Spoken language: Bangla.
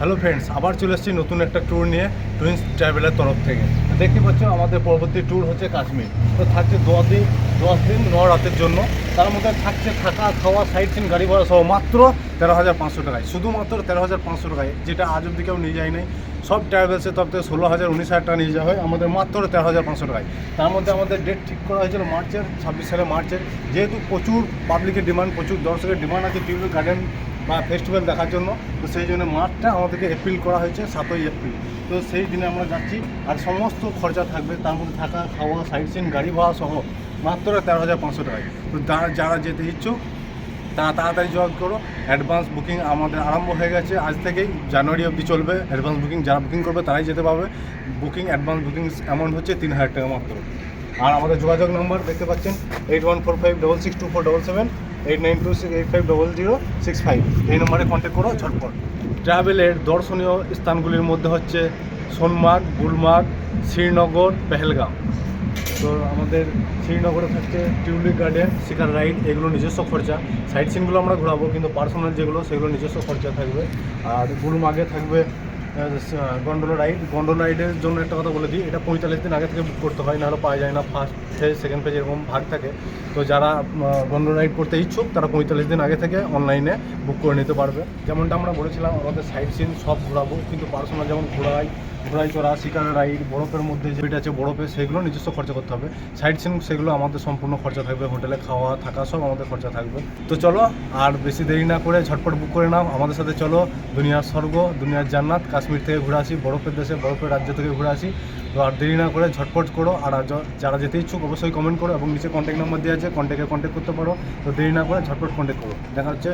হ্যালো ফ্রেন্ডস, আবার চলে এসেছি নতুন একটা ট্যুর নিয়ে টুইন্স ট্রাভেলের তরফ থেকে। দেখতে পাচ্ছ, আমাদের পরবর্তী ট্যুর হচ্ছে কাশ্মীর। তো থাকছে দশ দিন দশ দিন, ন রাতের জন্য। তার মধ্যে থাকছে থাকা, খাওয়া সাইড সিন গাড়ি ভাড়া সহ মাত্র তেরো হাজার পাঁচশো টাকায়। শুধুমাত্র তেরো হাজার পাঁচশো টাকায়, যেটা আজ অব্দি কেউ নিয়ে যায় নাই সব ট্রাভেলসের তরফ থেকে ষোলো হাজার, উনিশ হাজার টাকা নিয়ে যাওয়া হয়। আমাদের মাত্র তেরো হাজার পাঁচশো টাকায়। তার মধ্যে আমাদের ডেট ঠিক করা হয়েছিল মার্চের, ছাব্বিশ সালে মার্চের। যেহেতু প্রচুর পাবলিকের ডিমান্ড প্রচুর দর্শকের ডিমান্ড আছে টিউলিপ গার্ডেন বা ফেস্টিভ্যাল দেখার জন্য। তো সেই জন্য মাঠটা আমাদেরকে এপ্রিল করা হয়েছে সাতই এপ্রিল। তো সেই দিনে আমরা যাচ্ছি আর সমস্ত খরচা থাকবে, তার মধ্যে থাকা, খাওয়া সাইড সিন গাড়ি ভাড়া সহ মাত্র তেরো হাজার পাঁচশো টাকায় তো যারা যেতে ইচ্ছুক, তারা তাড়াতাড়ি যোগাযোগ করো। অ্যাডভান্স বুকিং আমাদের আরম্ভ হয়ে গেছে। আজ থেকেই জানুয়ারি অবধি চলবে অ্যাডভান্স বুকিং যারা বুকিং করবে, তারাই যেতে পারবে। বুকিং অ্যাডভান্স বুকিং অ্যামাউন্ট হচ্ছে তিন হাজার টাকা মাত্র। আর আমাদের যোগাযোগ নম্বর দেখতে পাচ্ছেন eight one four five double six two four double seven, eight nine two six, eight five double zero six five. এই নম্বরে কন্ট্যাক্ট করো, ঝটপট। ট্রাভেলের দর্শনীয় স্থানগুলির মধ্যে হচ্ছে সোনমার্গ, গুলমার্গ, শ্রীনগর, পেহেলগাঁও। তো আমাদের শ্রীনগরে থাকছে টিউলিপ গার্ডেন, শিকার রাইড, এগুলো নিজস্ব খরচা। সাইট সিনগুলো আমরা ঘোরাবো, কিন্তু পার্সোনাল যেগুলো, সেগুলো নিজস্ব খরচা থাকবে। আর গুলমার্গে থাকবে গন্ডোলা রাইড গন্ডোলা রাইডের জন্য একটা কথা বলে দিই, এটা পঁয়তাল্লিশ দিন আগে থেকে বুক করতে হয়, নাহলে পাওয়া যায় না ফার্স্ট ফেজ সেকেন্ড ফেজ এরকম ভাগ থাকে। তো যারা গন্ডোলা রাইড করতে ইচ্ছুক, তারা পঁয়তাল্লিশ দিন আগে থেকে অনলাইনে বুক করে নিতে পারবে। যেমনটা আমরা বলেছিলাম, আমাদের সাইট সিন সব ঘোরাবো, কিন্তু পার্সোনাল যেমন ঘোড়াই ঘোড়াই চড়া, শিকার, রাইড, বরফের মধ্যে যে আছে বরফে, সেগুলো নিজস্ব খরচা করতে হবে। সাইড সিন সেগুলো আমাদের সম্পূর্ণ খরচা থাকবে। হোটেলে খাওয়া, থাকা সব আমাদের খরচা থাকবে। তো চলো, আর বেশি দেরি না করে ঝটপট বুক করে নাও। আমাদের সাথে চলো, দুনিয়ার স্বর্গ, দুনিয়ার জান্নাত, কাশ্মীর থেকে ঘুরে আসি, বরফের দেশে, বরফের রাজ্য থেকে ঘুরে আসি। তো আর দেরি না করে ঝটপট করো, আর যারা যেতে ইচ্ছুক অবশ্যই কমেন্ট করো, এবং নিচে কন্ট্যাক্ট নাম্বার দেওয়া আছে কন্ট্যাক্টে কন্ট্যাক্ট করতে পারো। তো দেরি না করে ঝটপট কন্ট্যাক্ট করো। দেখা হচ্ছে